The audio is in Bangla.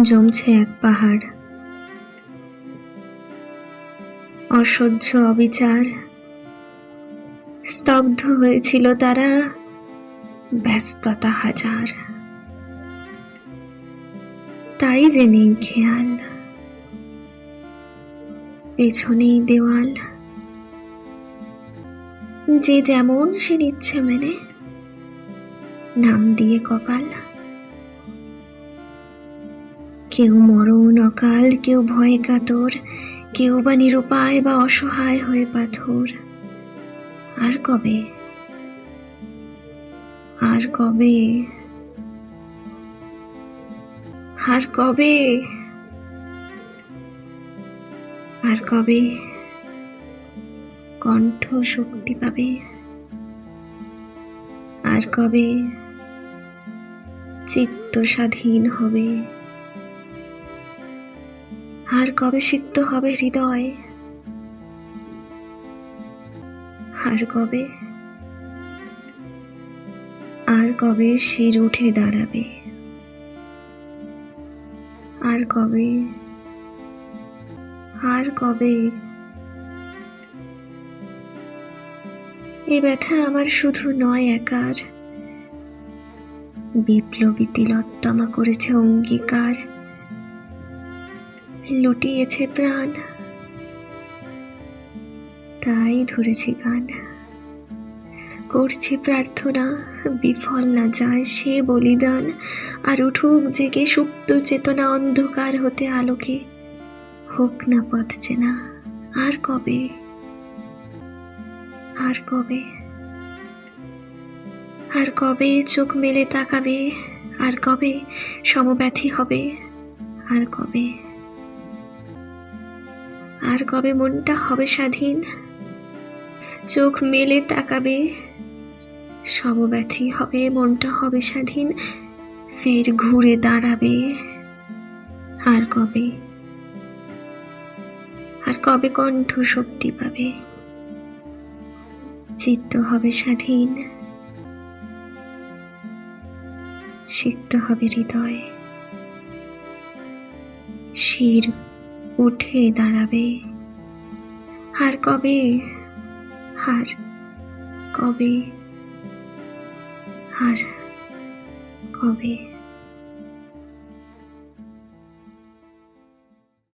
জমছে এক পাহাড়। অসহ্য অবিচার। স্তব্ধ হয়েছিল তারা ব্যস্ততা হাজার। তাই যে নেই খেয়াল। পেছনেই দেওয়াল। যে যেমন সে নিচ্ছে মেনে, নাম দিয়ে কপাল। কেউ মরণ অকাল, কেউ ভয়ে কাতর, কেউ বা নিরুপায় বা অসহায় হয়ে পাথর। আর কবে? আর কবে? আর কবে? আর কবে? কণ্ঠ শক্তি পাবে। আর কবে? চিত্ত স্বাধীন হবে। আর কবে সিক্ত হবে হৃদয়? আর কবে? আর কবে শির উঠে দাঁড়াবে? আর কবে? আর কবে? এ ব্যথা আমার শুধু নয় একার। বিপ্লবী তিলোত্তমা করেছে অঙ্গীকার। লুটিয়েছে প্রাণ। তাই ধরেছি গান। করছি প্রার্থনা, বিফল না যায় সে বলিদান। আর উঠুক জেগে সুপ্ত চেতনা অন্ধকার হতে আলোকে। হোক না পথ চেনা, আর কবে? আর কবে? আর কবে চোখ মেলে তাকাবে? আর কবে সমব্যথী হবে? আর কবে? আর কবে মনটা হবে স্বাধীন? চোখ মেলে তাকাবে, সমব্যথী হবে, মনটা হবে স্বাধীন, ফের ঘুরে দাঁড়াবে। আর কবে? আর কবে কণ্ঠ শক্তি পাবে? চিত্ত হবে স্বাধীন, সিক্ত হবে হৃদয়। শির উঠে দাঁড়াবে। আর কবে? আর কবে? আর কবে?